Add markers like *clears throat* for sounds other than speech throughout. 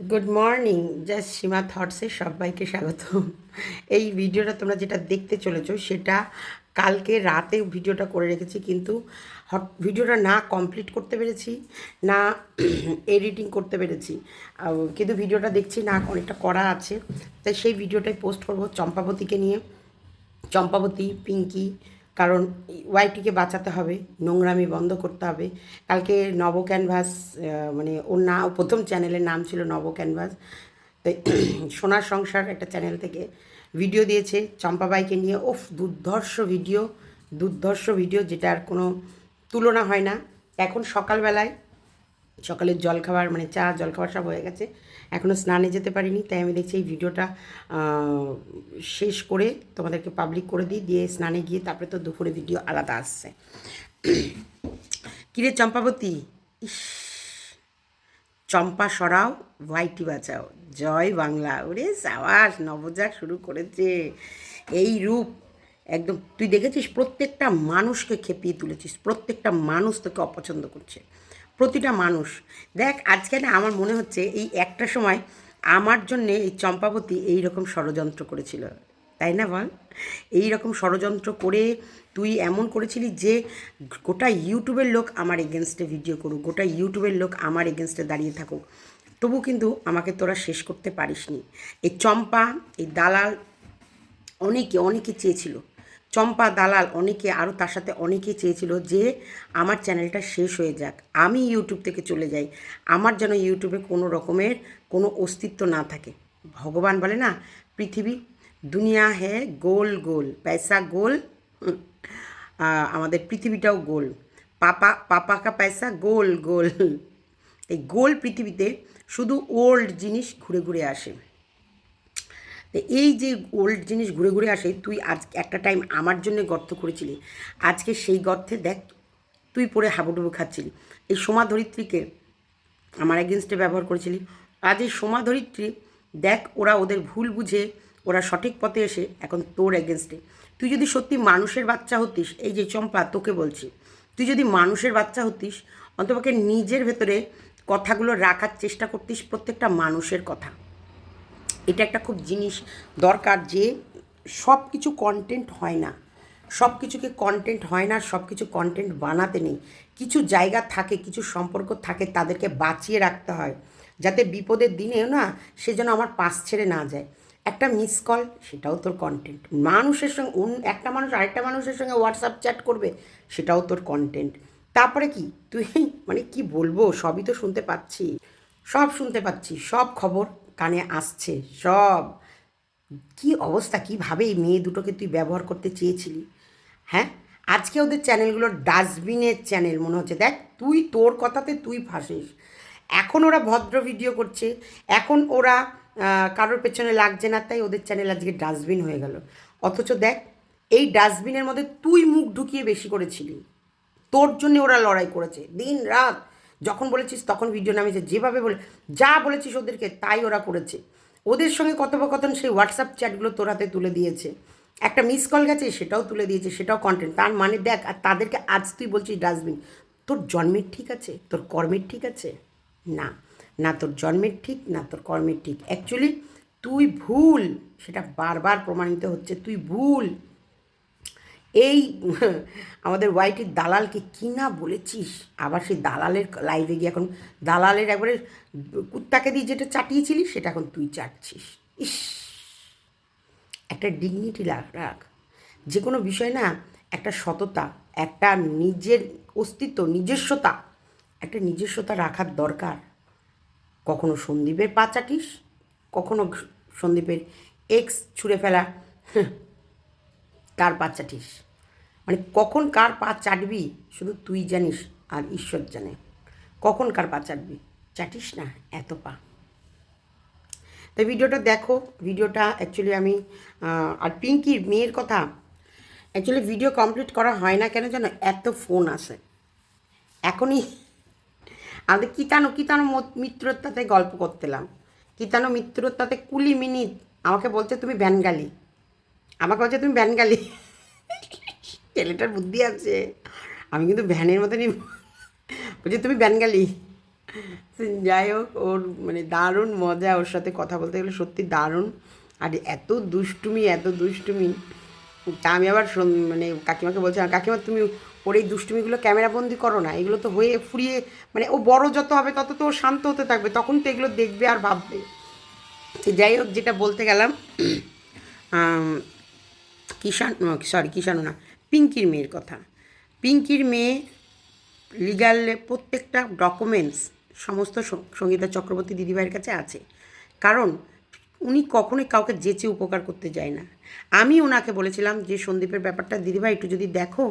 Good morning just Seema থটসে সবাইকে স্বাগত এই ভিডিওটা তোমরা যেটা দেখতে চলেছো, সেটা কালকে রাতে ভিডিওটা করে রেখেছি, কিন্তু হট, ভিডিওটা না কমপ্লিট করতে পেরেছি, না *clears throat* এডিটিং করতে পেরেছি। কিন্তু ভিডিওটা দেখছি না, অনেকটা করা আছে। তাই সেই ভিডিওটাই পোস্ট করব চম্পাবতীকে নিয়ে। চম্পাবতী, পিঙ্কি কারণ ওয়াইটিকে বাঁচাতে হবে, নোংরামি বন্ধ করতে হবে। কালকে নব ক্যানভাস মানে ওর না, প্রথম চ্যানেলের নাম ছিল নব ক্যানভাস। তাই *clears throat* সোনার সংসার একটা চ্যানেল থেকে ভিডিও দিয়েছে। চম্পাবাইকে নিয়ে, ওফ, দুর্ধর্ষ ভিডিও দুর্ধর্ষ ভিডিও যেটার কোনো তুলনা হয় না। এখন সকালবেলায় সকালের জলখাবার মানে চা, জলখাবার সব হয়ে গেছে। এখনও স্নানে যেতে পারিনি, তাই আমি দেখছি এই ভিডিওটা শেষ করে তোমাদেরকে পাবলিক করে দিই, দিয়ে স্নানে গিয়ে তারপরে তো দুপুরে ভিডিও আলাদা আসছে। *clears throat* কিরে চম্পাবতী? ইস, চম্পা সরাও ভাইটি বাঁচাও। জয় বাংলা। ওরে সাবাস নবজাগ শুরু করেছে। এই রূপ, একদম, তুই দেখেছিস প্রত্যেকটা মানুষকে খেপিয়ে তুলেছিস, প্রত্যেকটা মানুষ তোকে অপছন্দ করছে। প্রতিটা মানুষ। দেখ, আজকে না আমার মনে হচ্ছে এই একটা সময় আমার জন্যে এই চম্পাবতী এই রকম ষড়যন্ত্র করেছিল। তাই না বল? এই রকম ষড়যন্ত্র করে তুই এমন করেছিলি যে গোটা ইউটিউবের লোক আমার এগেনস্টে ভিডিও করুক, গোটা ইউটিউবের লোক আমার এগেনস্টে দাঁড়িয়ে থাকুক। তবু কিন্তু আমাকে তোরা শেষ করতে পারিসনি। এই চম্পা, এই দালাল অনেকে অনেকে চেয়েছিল। চম্পা দালাল অনেকে আরও তার সাথে অনেকে চেয়েছিল যে আমার চ্যানেলটা শেষ হয়ে যাক। আমি ইউটিউব থেকে চলে যাই। আমার যেন ইউটিউবে কোনো রকমের কোনো অস্তিত্ব না থাকে। ভগবান বলে না, পৃথিবী, দুনিয়া হ্যাঁ গোল গোল, পয়সা গোল আমাদের পৃথিবীটাও গোল। পাপা পাপা কা পয়সা গোল গোল। এই গোল পৃথিবীতে শুধু ওল্ড জিনিস ঘুরে ঘুরে আসে। তো এই যে ওল্ড জিনিস ঘুরে ঘুরে আসে, তুই আজ একটা টাইম আমার জন্য গর্ত করেছিলি, আজকে সেই গর্তে দেখ, তুই পরে হাবুডুবু খাচ্ছিলি। এই সোমা ধরিত্রীকে আমার এগেনস্টে ব্যবহার করেছিলি। আজ এই সোমা ধরিত্রী দেখ ওরা ওদের ভুল বুঝে, ওরা সঠিক পথে এসে এখন তোর এগেনস্টে তুই যদি সত্যি মানুষের বাচ্চা হতিস, এই যে চম্পা, তোকে বলছি, তুই যদি মানুষের বাচ্চা হতিস, অন্তপক্ষে নিজের ভেতরে কথাগুলো রাখার চেষ্টা করতিস প্রত্যেকটা মানুষের কথা। এটা একটা খুব জিনিস দরকার যে সব কিছু কন্টেন্ট হয় না। সব কিছুকে কন্টেন্ট হয় না সব কিছু কন্টেন্ট বানাতে নেই। কিছু জায়গা থাকে, কিছু সম্পর্ক থাকে, তাদেরকে বাঁচিয়ে রাখতে হয়। যাতে বিপদের দিনেও না সে যেন আমার পাশ ছেড়ে না যায়। একটা মিস কল সেটাও তোর কন্টেন্ট মানুষের সঙ্গে একটা মানুষ, আরেকটা মানুষের সঙ্গে হোয়াটসঅ্যাপ চ্যাট করবে, সেটাও তোর কন্টেন্ট তারপরে কি? তুই মানে কি বলব? সবই তো শুনতে পাচ্ছি। সব শুনতে পাচ্ছি, সব খবর কানে আসছে, সব। কি অবস্থা, কীভাবে এই মেয়ে দুটোকে তুই ব্যবহার করতে চেয়েছিলি? হ্যাঁ? আজকে ওদের চ্যানেলগুলো ডাস্টবিনের চ্যানেল, মনে হচ্ছে। দেখ, তুই তোর কথাতে তুই ফাঁসিস। এখন ওরা ভদ্র ভিডিও করছে। এখন ওরা কারোর পেছনে লাগছে না, তাই ওদের চ্যানেল আজকে ডাস্টবিন হয়ে গেল। অথচ দেখ, এই ডাস্টবিনের মধ্যে তুই মুখ ঢুকিয়ে বেশি করেছিলি। তোর জন্য ওরা লড়াই করেছে। দিন রাত যখন বলেছিস তখন ভিডিও নামিয়েছে। যেভাবে বলে যা বলেছিস ওদেরকে তাই ওরা করেছে। ওদের সঙ্গে কথোপকথন সেই হোয়াটসঅ্যাপ চ্যাটগুলো তোর হাতে তুলে দিয়েছে। একটা মিস কল গেছে, সেটাও তুলে দিয়েছে, সেটাও কন্টেন্ট তার মানে দেখ, আর তাদেরকে আজ তুই বলছিস ডাস্টবিন তোর জন্মের ঠিক আছে? তোর কর্মের ঠিক আছে? না। না, তোর জন্মের ঠিক, না তোর কর্মের ঠিক। অ্যাকচুয়ালি তুই ভুল। সেটা বারবার প্রমাণিত হচ্ছে। তুই ভুল। এই *laughs* আমাদের ওয়াইটির দালালকে কি না বলেছিস? আবার সেই দালালের লাইভে গিয়ে এখন দালালের একবারে কুত্তাকে দিয়ে যেটা চাটিয়েছিলি, সেটা এখন তুই চাটছিস। ইস! একটা ডিগনিটি রাখ যে কোনো বিষয় না, একটা সততা, একটা নিজের অস্তিত্ব, নিজস্বতা, একটা নিজস্বতা রাখার দরকার। কখনো সন্দীপের পা চাটিস, কখনো সন্দীপের এক্স ছুঁড়ে ফেলা। তার পা চাটিস? মানে কখন কার পা চাটবি? শুধু তুই জানিস আর ঈশ্বর জানে। কখন কার পা চাটবি? চাটিস না, এত পা। তো ভিডিওটা দেখো, ভিডিওটা অ্যাকচুয়ালি আমি আর পিঙ্কির মেয়ের কথা অ্যাকচুয়ালি ভিডিও কমপ্লিট করা হয় না কেন জানো? এত ফোন আসে এখনই আমাদের কিতানো কিতানো মত- মিত্রতাতে গল্প করতেলাম। কিতানো মিত্রতাতে কুলি মিনিট আমাকে বলছে তুমি ব্যানগালি আমাকে বলছে, তুমি ব্যানগালি ছেলেটার বুদ্ধি আছে। আমি কিন্তু ভ্যানের মতনই বলছি, তুমি ব্যানগালি যাই হোক, ওর মানে দারুণ মজা ওর সাথে কথা বলতে গেলে, সত্যি দারুণ। আর এত দুষ্টুমি এত দুষ্টুমি। তা আমি আবার মানে কাকিমাকে বলছিলাম কাকিমা, তুমি ওর এই দুষ্টুমিগুলো ক্যামেরা বন্দি করো না। এগুলো তো হয়ে ফুরিয়ে মানে ও বড় যত হবে, তত তো ও শান্ত হতে থাকবে। তখন তো এগুলো দেখবে আর ভাববে। যাই হোক, যেটা বলতে গেলাম কিষান সরি কিষাণু না, পিঙ্কির মেয়ের কথা। পিঙ্কির মেয়ে লিগালে প্রত্যেকটা ডকুমেন্টস সমস্ত সঙ্গীতা চক্রবর্তী দিদিভাইয়ের কাছে আছে। কারণ উনি কখনোই কাউকে যেচে উপকার করতে যায় না। আমি ওনাকে বলেছিলাম যে, সন্দীপের ব্যাপারটা দিদিভাই একটু যদি দেখো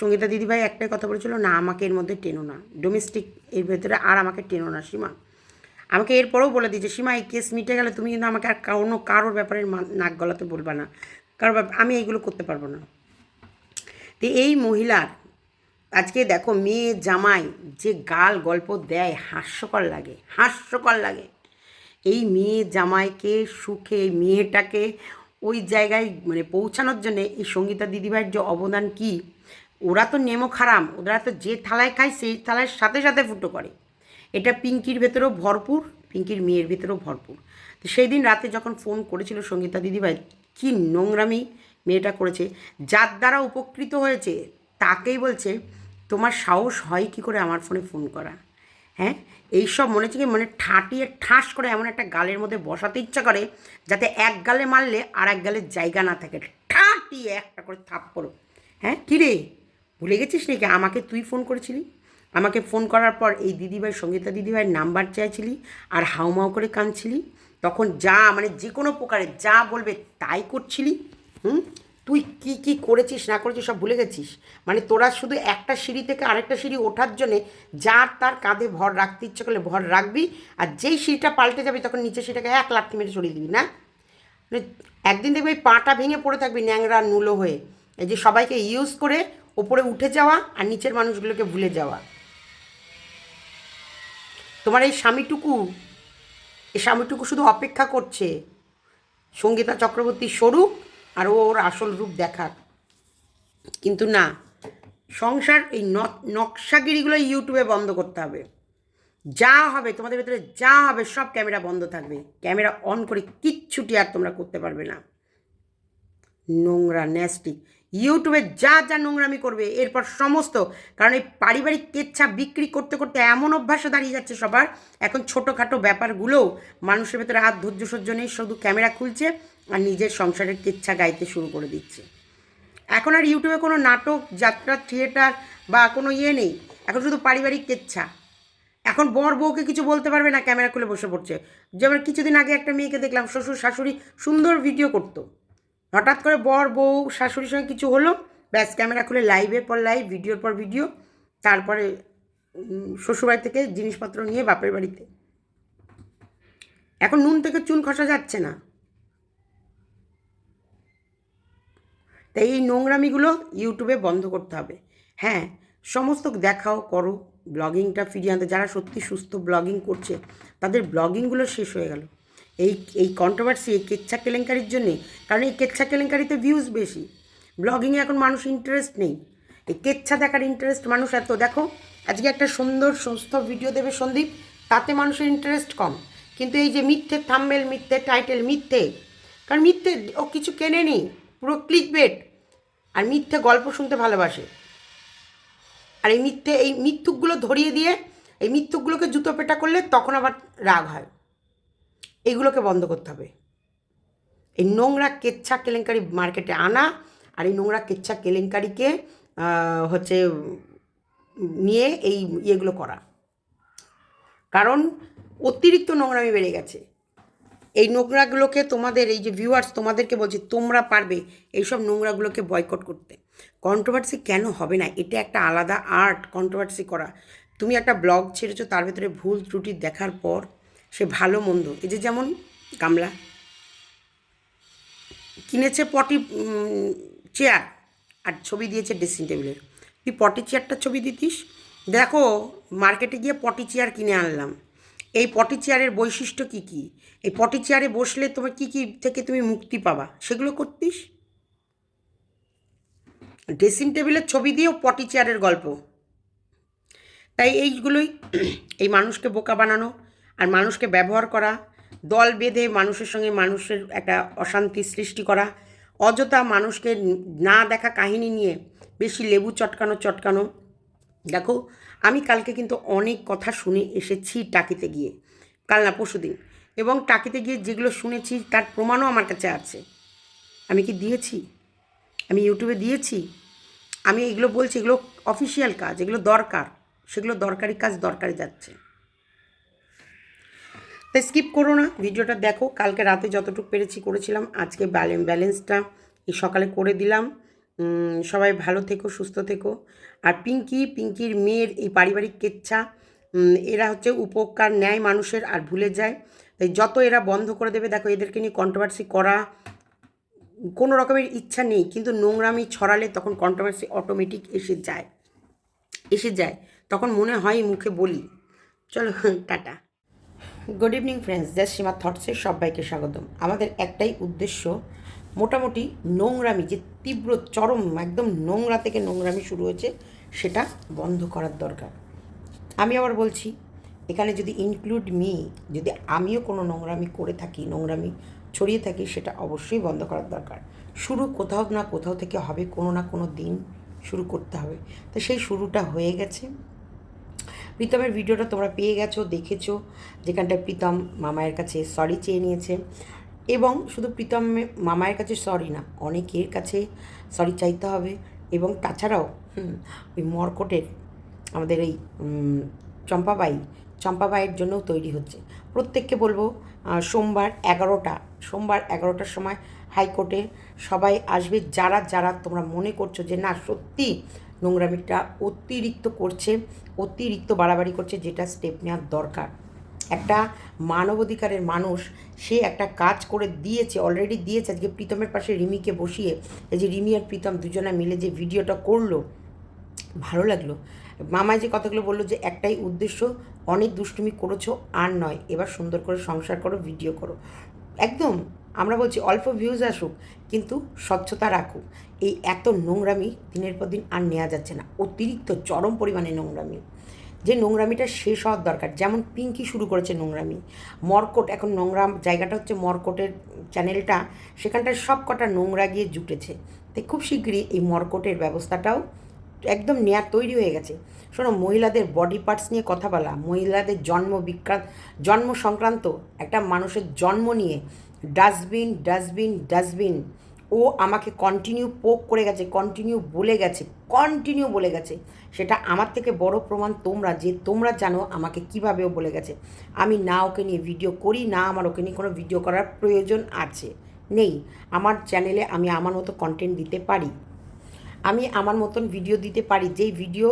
সঙ্গীতা দিদিভাই একটাই কথা বলেছিল, না, আমাকে এর মধ্যে টেনো না। ডোমেস্টিক এর ভেতরে আর আমাকে টেনো না, সীমা। আমাকে এরপরেও বলে দিয়েছে, সীমা, এই কেস মিটে গেলে তুমি কিন্তু আমাকে আর কোনো কারোর ব্যাপারে নাক গলাতে বলবা না। কারণ আমি এইগুলো করতে পারব না। তো এই মহিলার আজকে দেখো মেয়ে জামাই যে গাল গল্প দেয়, হাস্যকর লাগে হাস্যকর লাগে। এই মেয়ে জামাইকে, সুখে এই মেয়েটাকে ওই জায়গায় মানে পৌঁছানোর জন্যে এই সঙ্গীতা দিদিভাইয়ের যে অবদান কি, ওরা তো নেমো খারাম, ওরা তো যে থালায় খায় সেই থালার সাথে সাথে ফুটো করে। এটা পিঙ্কির ভেতরেও ভরপুর, পিঙ্কির মেয়ের ভেতরেও ভরপুর। তো সেই দিন রাতে যখন ফোন করেছিল সঙ্গীতা দিদিভাই কি নোংরামি মেয়েটা করেছে। যার দ্বারা উপকৃত হয়েছে, তাকেই বলছে, তোমার সাহস হয় কি করে আমার ফোনে ফোন করা? হ্যাঁ? এইসব মনে হচ্ছে কি মানে ঠাটিয়ে ঠাস করে এমন একটা গালের মধ্যে বসাতে ইচ্ছা করে, যাতে এক গালে মারলে আর এক গালের জায়গা না থাকে। ঠাটিয়ে একটা করে থাপ্পড়। হ্যাঁ? কী রে? ভুলে গেছিস নাকি? আমাকে তুই ফোন করেছিলি? আমাকে ফোন করার পর এই দিদিভাই, সঙ্গীতা দিদিভাইয়ের নাম্বার চাইছিলি আর হাউমাউ করে কাঁদছিলি? তখন যা মানে যে কোনো প্রকারে যা বলবে তাই করছিলি, হুম? তুই কি কি করেছিস, না করেছিস সব ভুলে গেছিস? মানে তোরা শুধু একটা সিঁড়ি থেকে আরেকটা সিঁড়ি ওঠার জন্যে যার তার কাঁধে ভর রাখতে ইচ্ছে করলে ভর রাখবি, আর যেই সিঁড়িটা পাল্টে যাবি তখন নিচে সিঁড়িটাকে এক লাঠি মেরে সরিয়ে দিবি, না? মানে একদিন দেখবি পাটা ভেঙে পড়ে থাকবি ন্যাংরা নুলো হয়ে। এই যে সবাইকে ইউজ করে ওপরে উঠে যাওয়া আর নিচের মানুষগুলোকে ভুলে যাওয়া। তোমার এই স্বামীটুকু এই স্বামীটুকু শুধু অপেক্ষা করছে সঙ্গীতা চক্রবর্তী স্বরূপ আর ওর আসল রূপ দেখার। কিন্তু না, সংসার এই নকশাগিরিগুলো ইউটিউবে বন্ধ করতে হবে। যা হবে, তোমাদের ভেতরে যা হবে, সব ক্যামেরা বন্ধ থাকবে। ক্যামেরা অন করে কিচ্ছুটি আর তোমরা করতে পারবে না। নোংরা ন্যাস্টি ইউটিউবে যা যা নোংরামি করবে, এরপর সমস্ত, কারণ এই পারিবারিক কেচ্ছা বিক্রি করতে করতে এমন অভ্যাসে দাঁড়িয়ে যাচ্ছে সবার। এখন ছোটোখাটো ব্যাপারগুলোও মানুষের ভেতরে আর ধৈর্য সহ্য নেই, শুধু ক্যামেরা খুলছে আর নিজের সংসারের কেচ্ছা গাইতে শুরু করে দিচ্ছে। এখন আর ইউটিউবে কোনো নাটক, যাত্রা, থিয়েটার বা কোনো ইয়ে নেই। এখন শুধু পারিবারিক কেচ্ছা। এখন বর বউকে কিছু বলতে পারবে না, ক্যামেরা খুলে বসে পড়ছে। যেমন কিছুদিন আগে একটা মেয়েকে দেখলাম, শ্বশুর শাশুড়ি সুন্দর ভিডিও করতো। হঠাৎ করে বর, বউ, শাশুড়ির সঙ্গে কিছু হলো? ব্যাস, ক্যামেরা খুলে লাইভের পর লাইভ ভিডিওর পর ভিডিও তারপরে শ্বশুরবাড়ি থেকে জিনিসপত্র নিয়ে বাপের বাড়িতে। এখন নুন থেকে চুন খসা যাচ্ছে না। তাই এই নোংরামিগুলো ইউটিউবে বন্ধ করতে হবে। হ্যাঁ সমস্ত দেখাও, করো ব্লগিংটা ফিরিয়ে আনতে। যারা সত্যি সুস্থ ব্লগিং করছে, তাদের ব্লগিংগুলো শেষ হয়ে গেল। এই এই কন্ট্রোভার্সি এই কেচ্ছা কেলেঙ্কারির জন্যে। কারণ এই কেচ্ছা কেলেঙ্কারিতে ভিউজ বেশি। ব্লগিংয়ে এখন মানুষ ইন্টারেস্ট নেই। এই কেচ্ছা দেখার ইন্টারেস্ট মানুষ এত। দেখো, আজকে একটা সুন্দর, সুস্থ ভিডিও দেবে সন্দীপ। তাতে মানুষের ইন্টারেস্ট কম। কিন্তু এই যে মিথ্যে থাম্বেল মিথ্যে টাইটেল মিথ্যে। কারণ মিথ্যে ও কিছু কেনেনি পুরো ক্লিক বেট আর মিথ্যে গল্প শুনতে ভালোবাসে। আর এই মিথ্যে, এই মিথ্যুকগুলো ধরিয়ে দিয়ে, এই মিথ্যুকগুলোকে জুতো পেটা করলে তখন আবার রাগ হয়। এইগুলোকে বন্ধ করতে হবে। এই নোংরা কেচ্ছা কেলেঙ্কারি মার্কেটে আনা আর এই নোংরা কেচ্ছা কেলেঙ্কারিকে হচ্ছে, নিয়ে এই ইয়েগুলো করা। কারণ অতিরিক্ত নোংরামি বেড়ে গেছে। এই নোংরাগুলোকে তোমাদের, এই যে ভিউয়ার্স তোমাদেরকে বলছি, তোমরা পারবে এইসব নোংরাগুলোকে বয়কট করতে। কন্ট্রোভার্সি কেন হবে না? এটা একটা আলাদা আর্ট কন্ট্রোভার্সি করা। তুমি একটা ব্লগ ছেড়েছো, তার ভেতরে ভুল ত্রুটি দেখার পর সে ভালো মন্দ। এই যে যেমন গামলা। কিনেছে পটি চেয়ার আর ছবি দিয়েছে ড্রেসিং টেবিলের তুই পটি চেয়ারটা ছবি দিতিস? দেখো মার্কেটে গিয়ে পটি চেয়ার কিনে আনলাম। এই পটি চেয়ারের বৈশিষ্ট্য কী কী? এই পটি চেয়ারে বসলে তোমার কী কী থেকে তুমি মুক্তি পাবা? সেগুলো করতিস? ড্রেসিং টেবিলের ছবি দিয়েও পটি চেয়ারের গল্প। তাই এইগুলোই এই মানুষকে বোকা বানানো। আর মানুষকে ব্যবহার করা, দল বেঁধে মানুষের সঙ্গে মানুষের একটা অশান্তি সৃষ্টি করা, অযথা মানুষকে না দেখা কাহিনী নিয়ে বেশি লেবু চটকানো চটকানো। দেখো, আমি কালকে কিন্তু অনেক কথা শুনে এসেছি টাকিতে গিয়ে। কাল না, পরশু দিন। এবং টাকিতে গিয়ে যেগুলো শুনেছি তার প্রমাণও আমার কাছে আছে। আমি কি দিয়েছি? আমি ইউটিউবে দিয়েছি? আমি এগুলো বলছি, এগুলো অফিসিয়াল কাজ, এগুলো দরকার। সেগুলো দরকারি কাজ দরকারি যাচ্ছে। তাই স্কিপ করো না, ভিডিওটা দেখো। কালকে রাতে যতটুকু পেরেছি করেছিলাম, আজকে ব্যালেন্স ব্যালেন্সটা এই সকালে করে দিলাম। সবাই ভালো থেকো, সুস্থ থেকো। আর পিঙ্কি, পিঙ্কির মেয়ের এই পারিবারিক কেচ্ছা এরা হচ্ছে উপকার নেয় মানুষের আর ভুলে যায়। তাই যত এরা বন্ধ করে দেবে, দেখো, এদেরকে নিয়ে কন্ট্রোভার্সি করা কোনো রকমের ইচ্ছা নেই, কিন্তু নোংরামি ছড়ালে তখন কন্ট্রোভার্সি অটোমেটিক এসে যায়। এসে যায়। তখন মনে হয় মুখে বলি। চলো, tata. Good evening friends just Seema থটসের সবাইকে স্বাগতম। আমাদের একটাই উদ্দেশ্য, মোটামুটি নোংরামি, যে তীব্র চরম, একদম নোংরা থেকে নোংরামি শুরু হয়েছে, সেটা বন্ধ করার দরকার। আমি আবার বলছি, এখানে যদি ইনক্লুড মি যদি আমিও কোনো নোংরামি করে থাকি, নোংরামি ছড়িয়ে থাকি, সেটা অবশ্যই বন্ধ করার দরকার। শুরু কোথাও না কোথাও থেকে হবে, কোনো না কোনো দিন শুরু করতে হবে। তো সেই শুরুটা হয়ে গেছে। প্রীতমের ভিডিওটা তোমরা পেয়ে গেছো, দেখেছ, যেখানটায় প্রীতম মামায়ের কাছে সরি চেয়ে নিয়েছে। এবং শুধু প্রীতম মামায়ের কাছে সরি না, অনেকের কাছে সরি চাইতে হবে। এবং তাছাড়াও ওই মর্কটের আমাদের এই চম্পাবাই, চম্পাবাইয়ের জন্যও তৈরি হচ্ছে। প্রত্যেককে বলব সোমবার এগারোটা, সোমবার এগারোটার সময় হাইকোর্টে সবাই আসবে। যারা যারা তোমরা মনে করছ যে না, সত্যি নোংরামিটা অতিরিক্ত করছে, অতিরিক্ত বাড়াবাড়ি করছে যেটা স্টেপ নেওয়ার দরকার। একটা মানবাধিকারের মানুষ, সে একটা কাজ করে দিয়েছে অলরেডি দিয়েছে। আজকে প্রীতমের পাশে রিমিকে বসিয়ে, এই যে রিমি আর প্রীতম দুজনে মিলে যে ভিডিওটা করল, ভালো লাগল। মামায় যে কথাগুলো বলল যে, একটাই উদ্দেশ্য, অনেক দুষ্টুমি করেছ, আর নয়। এবার সুন্দর করে সংসার করো ভিডিও করো। একদম আমরা বলছি অল্প ভিউজ আসুক, কিন্তু স্বচ্ছতা রাখুক। এই এত নোংরামি দিনের পর দিন আর নেওয়া যাচ্ছে না। অতিরিক্ত চরম পরিমাণে নোংরামি। যে নোংরামিটা শেষ হওয়ার দরকার, যেমন পিঙ্কি শুরু করেছে নোংরামি। মর্কট, এখন নোংরা জায়গাটা হচ্ছে মর্কটের চ্যানেলটা সেখানটায় সব কটা নোংরা গিয়ে জুটেছে। তাই খুব শীঘ্রই এই মর্কটের ব্যবস্থাটাও একদম নেয়া তৈরি হয়ে গেছে। শোনো, মহিলাদের বডি পার্টস নিয়ে কথা বলা, মহিলাদের জন্ম বিক্রান্ত জন্ম সংক্রান্ত একটা মানুষের জন্ম নিয়ে ডাস্টবিন ডাস্টবিন ডাস্টবিন। ও আমাকে কন্টিনিউ পোক করে গেছে কন্টিনিউ বলে গেছে কন্টিনিউ বলে গেছে। সেটা আমার থেকে বড় প্রমাণ তোমরা, যে তোমরা জানো আমাকে কীভাবে ও বলে গেছে। আমি না ওকে নিয়ে ভিডিও করি, না আমার ওকে নিয়ে কোনো ভিডিও করার প্রয়োজন আছে, নেই। আমার চ্যানেলে আমি আমার মতো কন্টেন্ট দিতে পারি। আমি আমার মতন ভিডিও দিতে পারি, যেই ভিডিও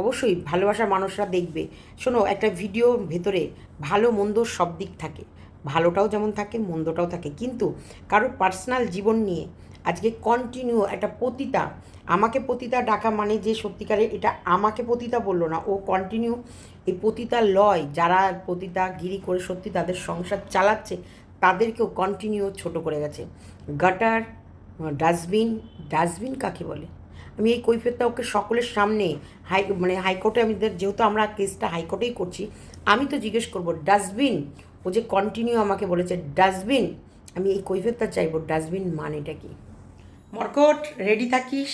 অবশ্যই ভালোবাসার মানুষরা দেখবে। শোনো, একটা ভিডিওর ভেতরে ভালো, মন্দ সব দিক থাকে। ভালোটাও যেমন থাকে, মন্দটাও থাকে। কিন্তু কারোর পার্সোনাল জীবন নিয়ে আজকে কন্টিনিউ একটা পতিতা, আমাকে পতিতা ডাকা মানে যে সত্যিকারের এটা আমাকে পতিতা বলল না, ও কন্টিনিউ এই পতিতা লয়, যারা পতিতা গিরি করে সত্যি তাদের সংসার চালাচ্ছে, তাদেরকেও কন্টিনিউ ছোট করে গেছে। গাটার ডাস্টবিন ডাস্টবিন কাকে বলে? আমি এই কৈফিয়তটা ওকে সকলের সামনে হাই মানে হাইকোর্টে আমি, যেহেতু আমরা কেসটা হাইকোর্টেই করছি, আমি তো জিজ্ঞেস করব ডাস্টবিন ও যে কন্টিনিউ আমাকে বলেছে ডাস্টবিন আমি এই কৈফিয়তটা চাইব ডাস্টবিন মানেটা কি? মর্কট রেডি থাকিস?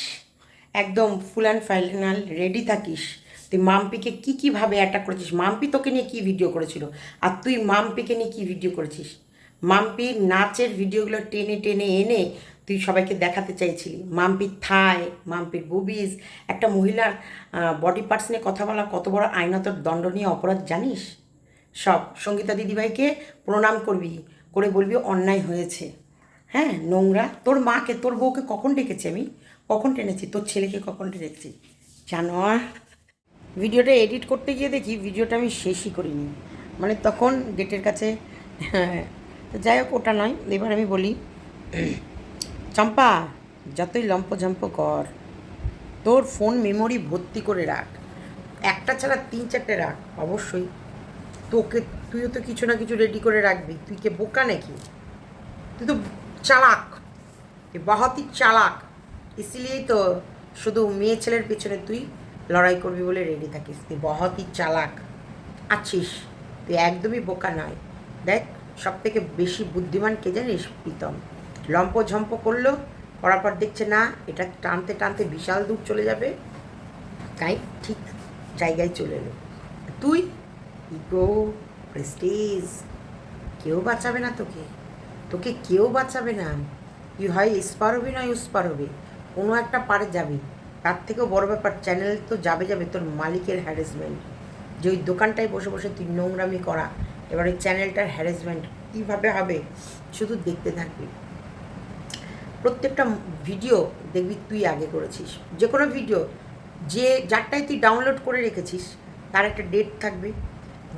একদম ফুল অ্যান্ড ফাইনাল রেডি থাকিস? তুই মাম্পিকে কী কীভাবে অ্যাটাক করেছিস? মাম্পি তোকে নিয়ে কী ভিডিও করেছিল? আর তুই মাম্পিকে নিয়ে কী ভিডিও করেছিস? মাম্পির নাচের ভিডিওগুলো টেনে টেনে এনে তুই সবাইকে দেখাতে চাইছিলি। মাম্পির থায় মাম্পির বুবিজ একটা মহিলার বডি পার্টস নিয়ে কথা বলা কত বড় আইনত দণ্ডনীয় অপরাধ জানিস? সব। সঙ্গীতা দিদিভাইকে প্রণাম করবি, করে বলবি অন্যায় হয়েছে। হ্যাঁ নোংরা। তোর মাকে, তোর বউকে কখন ডেকেছি আমি? কখন টেনেছি? তোর ছেলেকে কখন টেনেছি জানোয়ার ভিডিওটা এডিট করতে গিয়ে দেখি ভিডিওটা আমি শেষই করিনি। মানে তখন গেটের কাছে, যাই হোক, ওটা নয়। এবার আমি বলি, চম্পা, যতই লম্প ঝম্প কর, তোর ফোন মেমোরি ভর্তি করে রাখ। একটা ছাড়া তিন চারটে রাখ, অবশ্যই। তোকে, তুইও তো কিছু না কিছু রেডি করে রাখবি। তুই কে বোকা নাকি? তুই তো চালাক। বহুত চালাক। ইসিলিয়েই তো শুধু মেয়ে ছেলের পেছনে তুই লড়াই করবি বলে রেডি থাকিস। তুই বহতই চালাক। আছিস। তুই একদমই বোকা নয়। দেখ সব থেকে বেশি বুদ্ধিমান কে জানিস, প্রীতম? লম্প ঝম্প করল, করার পর দেখছে না, এটা টানতে টানতে বিশাল দূর চলে যাবে। তাই ঠিক জায়গায় চলে এলো। তুই ইগো, প্রেস্টিজ, কেউ বাঁচাবে না তোকে। তোকে কেউ বাঁচাবে না। তুই হয় ইস্পার হবি নয় উস্পার হবি কোনো একটা পারে যাবি। তার থেকেও বড় ব্যাপার চ্যানেল তো যাবে যাবে তোর মালিকের হ্যারাসমেন্ট যে ওই দোকানটায় বসে বসে তুই নোংরামি করা, এবার ওই চ্যানেলটার হ্যারাসমেন্ট কীভাবে হবে, শুধু দেখতে থাকবি। প্রত্যেকটা ভিডিও দেখবি তুই আগে করেছিস। যে কোনো ভিডিও যে যারটাই তুই ডাউনলোড করে রেখেছিস, তার একটা ডেট থাকবে।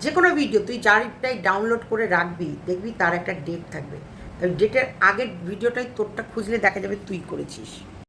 যে কোনো ভিডিও তুই যারটাই ডাউনলোড করে রাখবি, দেখবি তার একটা ডেট থাকবে। ডেটের আগের ভিডিওটাই তোরটা খুঁজলে দেখা যাবে তুই করেছিস।